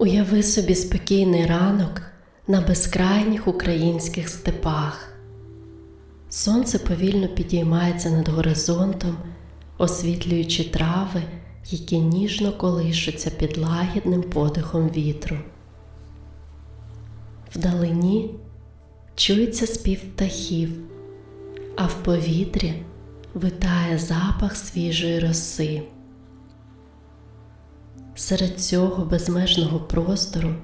Уяви собі спокійний ранок на безкрайніх українських степах. Сонце повільно підіймається над горизонтом, освітлюючи трави, які ніжно колишуться під лагідним подихом вітру. Вдалині чується спів птахів, а в повітрі витає запах свіжої роси. Серед цього безмежного простору,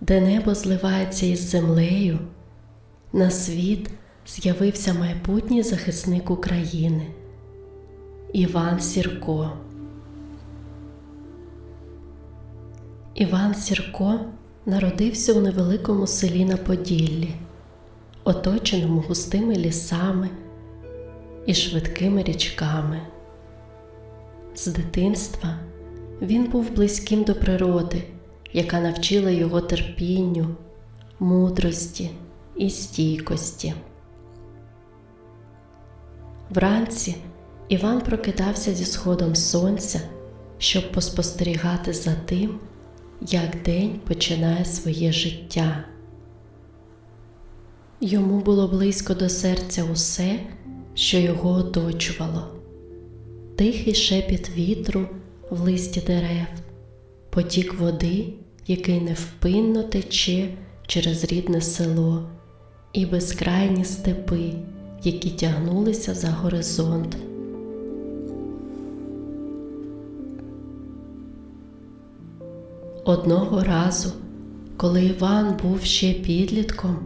де небо зливається із землею, на світ з'явився майбутній захисник України Іван Сірко. Іван Сірко народився у невеликому селі на Поділлі, оточеному густими лісами і швидкими річками. З дитинства він був близьким до природи, яка навчила його терпінню, мудрості і стійкості. Вранці Іван прокидався зі сходом сонця, щоб поспостерігати за тим, як день починає своє життя. Йому було близько до серця усе, що його оточувало, тихий шепіт вітру в листі дерев, потік води, який невпинно тече через рідне село, і безкрайні степи, які тягнулися за горизонт. Одного разу, коли Іван був ще підлітком,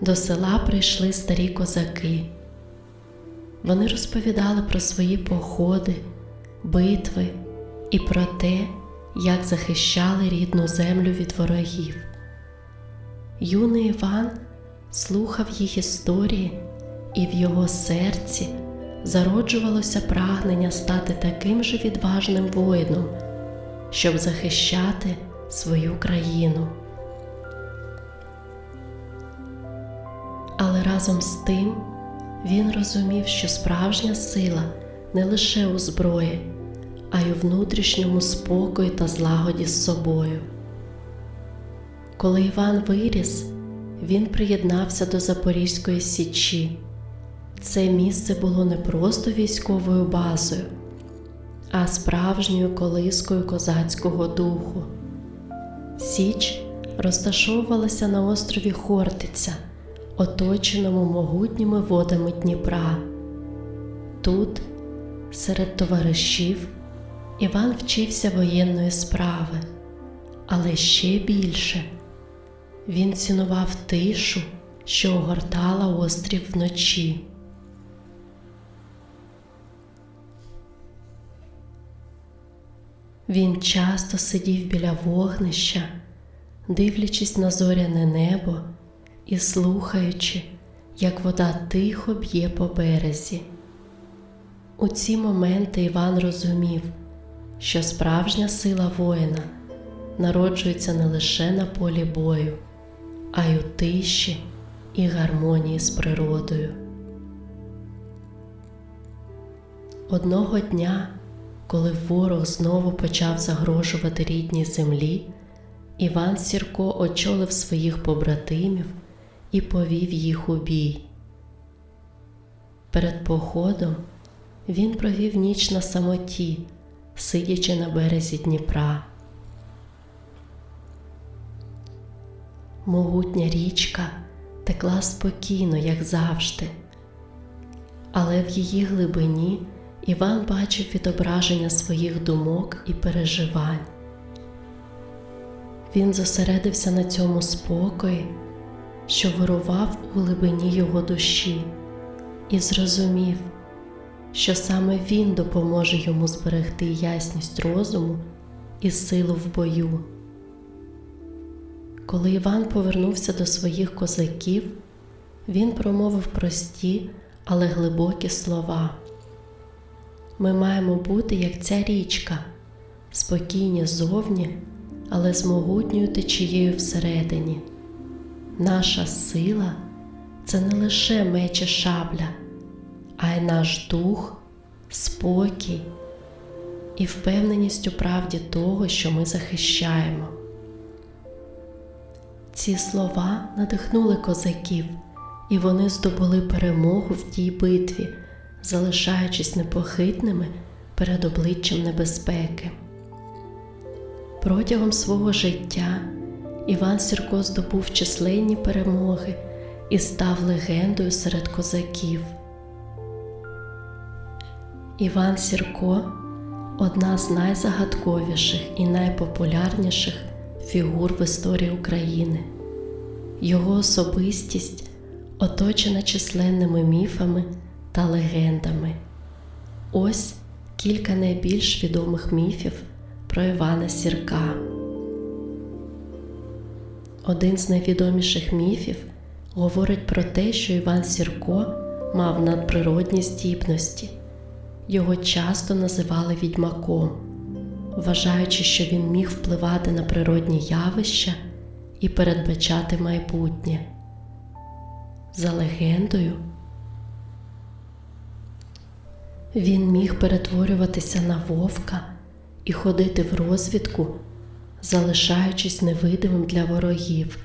до села прийшли старі козаки. Вони розповідали про свої походи, битви і про те, як захищали рідну землю від ворогів. Юний Іван слухав їх історії, і в його серці зароджувалося прагнення стати таким же відважним воїном, щоб захищати свою країну. Але разом з тим він розумів, що справжня сила не лише у зброї, а й у внутрішньому спокої та злагоді з собою. Коли Іван виріс, він приєднався до Запорізької Січі. Це місце було не просто військовою базою, а справжньою колискою козацького духу. Січ розташовувалася на острові Хортиця, оточеному могутніми водами Дніпра. Тут, серед товаришів, Іван вчився воєнної справи, але ще більше він цінував тишу, що огортала острів вночі. Він часто сидів біля вогнища, дивлячись на зоряне небо і слухаючи, як вода тихо б'є по березі. У ці моменти Іван розумів, що справжня сила воїна народжується не лише на полі бою, а й у тиші і гармонії з природою. Одного дня коли ворог знову почав загрожувати рідній землі, Іван Сірко очолив своїх побратимів і повів їх у бій. Перед походом він провів ніч на самоті, сидячи на березі Дніпра. Могутня річка текла спокійно, як завжди, але в її глибині Іван бачив відображення своїх думок і переживань. Він зосередився на цьому спокої, що вирував у глибині його душі, і зрозумів, що саме він допоможе йому зберегти ясність розуму і силу в бою. Коли Іван повернувся до своїх козаків, він промовив прості, але глибокі слова. Ми маємо бути як ця річка, спокійні зовні, але з могутньою течією всередині. Наша сила це не лише меч і шабля, а й наш дух, спокій і впевненість у правді того, що ми захищаємо. Ці слова надихнули козаків, і вони здобули перемогу в тій битві, залишаючись непохитними перед обличчям небезпеки. Протягом свого життя Іван Сірко здобув численні перемоги і став легендою серед козаків. Іван Сірко одна з найзагадковіших і найпопулярніших фігур в історії України. Його особистість оточена численними міфами та легендами. Ось кілька найбільш відомих міфів про Івана Сірка. Один з найвідоміших міфів говорить про те, що Іван Сірко мав надприродні здібності. Його часто називали відьмаком, вважаючи, що він міг впливати на природні явища і передбачати майбутнє. За легендою, він міг перетворюватися на вовка і ходити в розвідку, залишаючись невидимим для ворогів.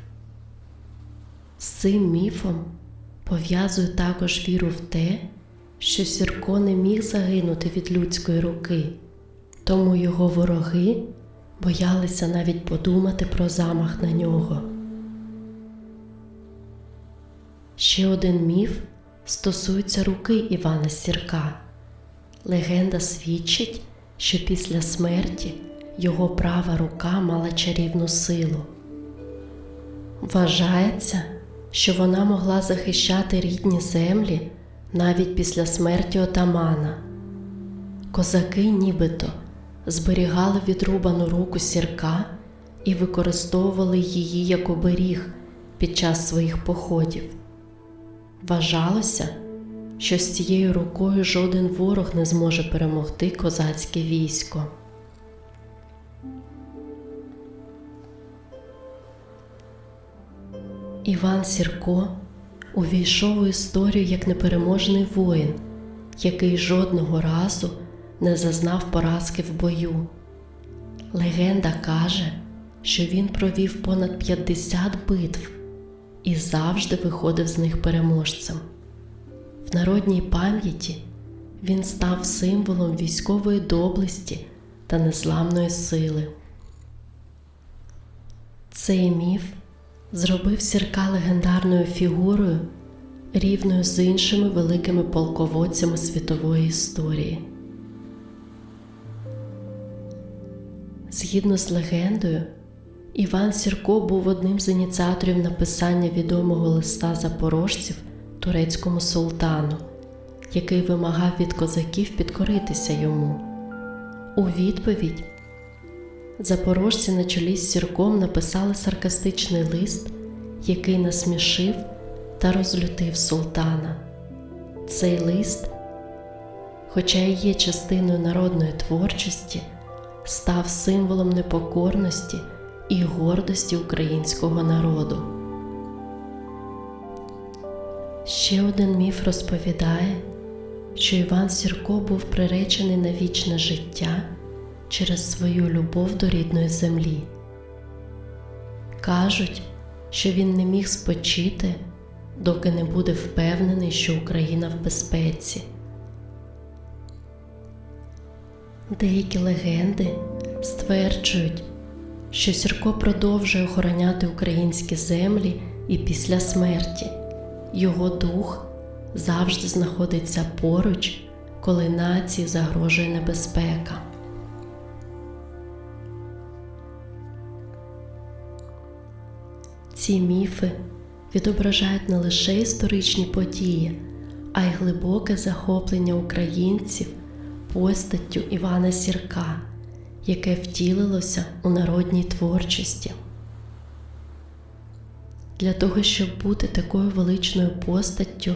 З цим міфом пов'язує також віру в те, що Сірко не міг загинути від людської руки, тому його вороги боялися навіть подумати про замах на нього. Ще один міф стосується руки Івана Сірка. Легенда свідчить, що після смерті його права рука мала чарівну силу. Вважається, що вона могла захищати рідні землі навіть після смерті отамана. Козаки нібито зберігали відрубану руку сірка і використовували її як оберіг під час своїх походів. Вважалося, що з цією рукою жоден ворог не зможе перемогти козацьке військо. Іван Сірко увійшов у історію як непереможний воїн, який жодного разу не зазнав поразки в бою. Легенда каже, що він провів понад 50 битв і завжди виходив з них переможцем. В народній пам'яті він став символом військової доблесті та незламної сили. Цей міф зробив сірка легендарною фігурою, рівною з іншими великими полководцями світової історії. Згідно з легендою, Іван Сірко був одним з ініціаторів написання відомого листа запорожців турецькому султану, який вимагав від козаків підкоритися йому. У відповідь запорожці на чолі з сірком написали саркастичний лист, який насмішив та розлютив султана. Цей лист, хоча і є частиною народної творчості, став символом непокорності і гордості українського народу. Ще один міф розповідає, що Іван Сірко був приречений на вічне життя через свою любов до рідної землі. Кажуть, що він не міг спочити, доки не буде впевнений, що Україна в безпеці. Деякі легенди стверджують, що Сірко продовжує охороняти українські землі і після смерті. Його дух завжди знаходиться поруч, коли нації загрожує небезпека. Ці міфи відображають не лише історичні події, а й глибоке захоплення українців постаттю Івана Сірка, яке втілилося у народній творчості. Для того, щоб бути такою величною постаттю,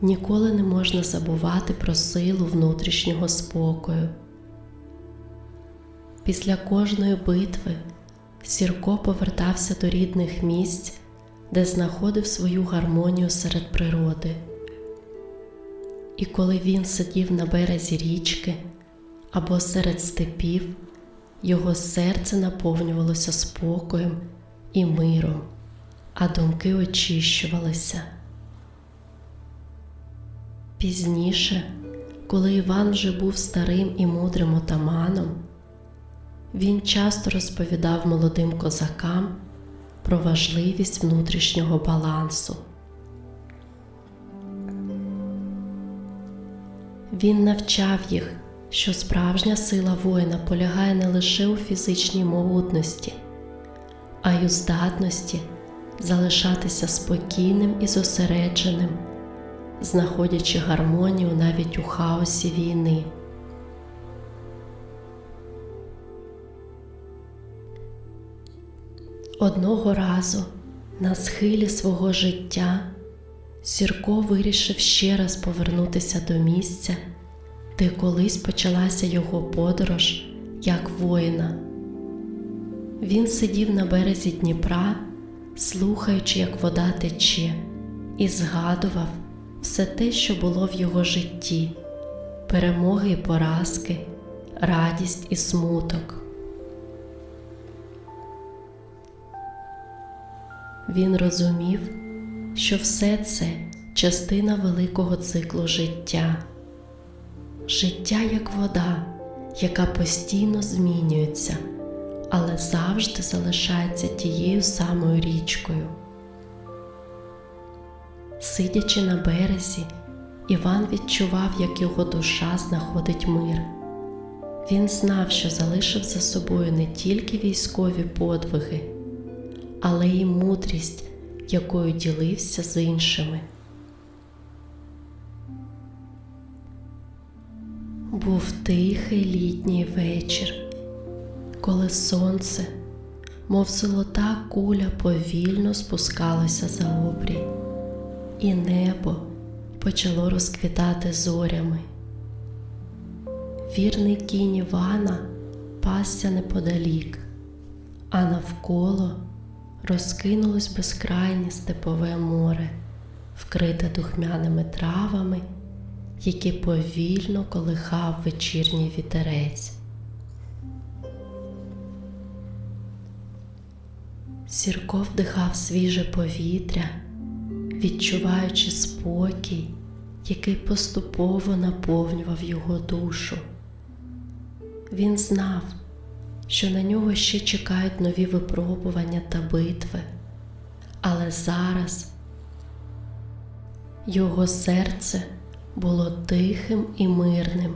ніколи не можна забувати про силу внутрішнього спокою. Після кожної битви Сірко повертався до рідних місць, де знаходив свою гармонію серед природи. І коли він сидів на березі річки або серед степів, його серце наповнювалося спокоєм і миром. а думки очищувалися. Пізніше, коли Іван вже був старим і мудрим отаманом, він часто розповідав молодим козакам про важливість внутрішнього балансу. Він навчав їх, що справжня сила воїна полягає не лише у фізичній могутності, а й у здатності залишатися спокійним і зосередженим, знаходячи гармонію навіть у хаосі війни. Одного разу на схилі свого життя Сірко вирішив ще раз повернутися до місця, де колись почалася його подорож як воїна. Він сидів на березі Дніпра, слухаючи, як вода тече, і згадував все те, що було в його житті, перемоги і поразки, радість і смуток. Він розумів, що все це частина великого циклу життя, життя як вода, яка постійно змінюється, але завжди залишається тією самою річкою. Сидячи на березі, Іван відчував, як його душа знаходить мир. Він знав, що залишив за собою не тільки військові подвиги, але й мудрість, якою ділився з іншими. Був тихий літній вечір, коли сонце, мов золота куля, повільно спускалося за обрій, і небо почало розквітати зорями. Вірний кінь Івана пасся неподалік, а навколо розкинулось безкрайнє степове море, вкрите духмяними травами, які повільно колихав вечірній вітерець. Сірко вдихав свіже повітря, відчуваючи спокій, який поступово наповнював його душу. Він знав, що на нього ще чекають нові випробування та битви, але зараз його серце було тихим і мирним,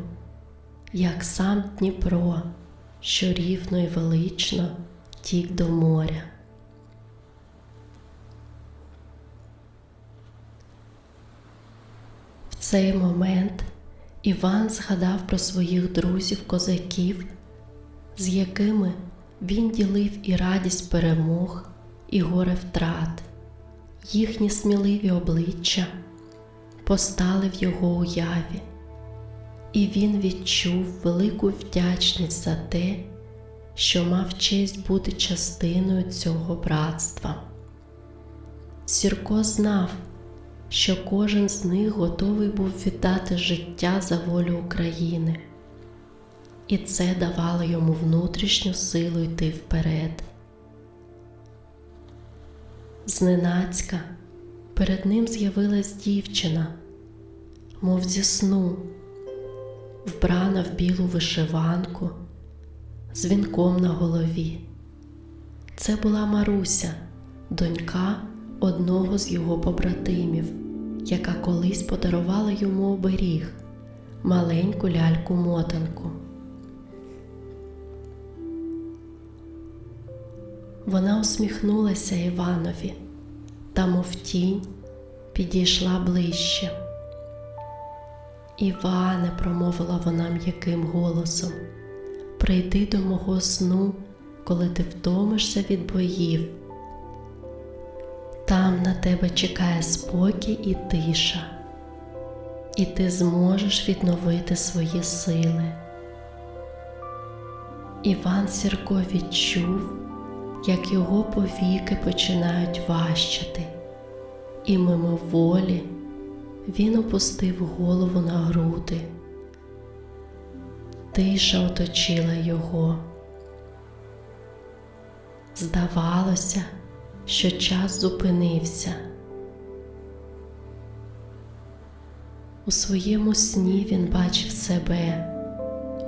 як сам Дніпро, що рівно і велично тік до моря. В цей момент Іван згадав про своїх друзів-козаків з якими він ділив і радість перемог, і горе втрат, їхні сміливі обличчя постали в його уяві, і він відчув велику вдячність за те, що мав честь бути частиною цього братства. Сірко знав, що кожен з них готовий був віддати життя за волю України і це давало йому внутрішню силу йти вперед. Зненацька перед ним з'явилась дівчина, мов зі сну, вбрана в білу вишиванку, з вінком на голові. Це була Маруся, донька одного з його побратимів, яка колись подарувала йому оберіг, маленьку ляльку Вона усміхнулася Іванові та, мов тінь, підійшла ближче. Іване, промовила вона м'яким голосом, прийди до мого сну, коли ти втомишся від боїв. Там на тебе чекає спокій і тиша, і ти зможеш відновити свої сили. Іван Сірко відчув як його повіки починають важчати, і мимоволі він опустив голову на груди. Тиша оточила його. Здавалося, що час зупинився. У своєму сні він бачив себе,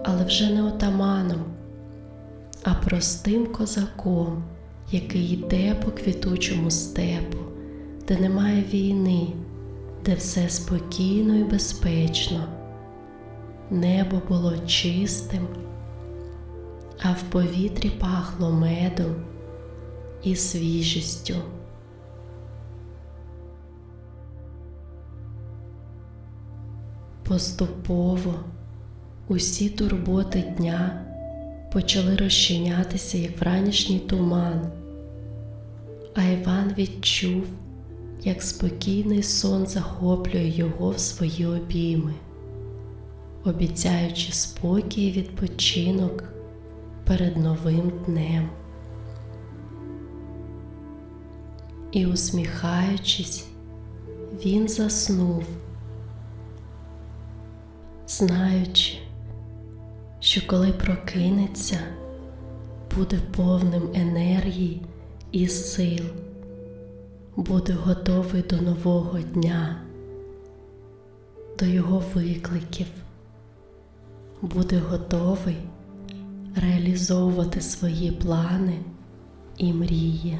але вже не отаманом, а простим козаком, який йде по квітучому степу, де немає війни, де все спокійно і безпечно. Небо було чистим, а в повітрі пахло медом і свіжістю. Поступово усі турботи дня почали розчинятися, як вранішній туман, а Іван відчув, як спокійний сон захоплює його в свої обійми, обіцяючи спокій і відпочинок перед новим днем. І, усміхаючись, він заснув, знаючи, що коли прокинеться, буде повним енергії і сил, буде готовий до нового дня, до його викликів, буде готовий реалізовувати свої плани і мрії.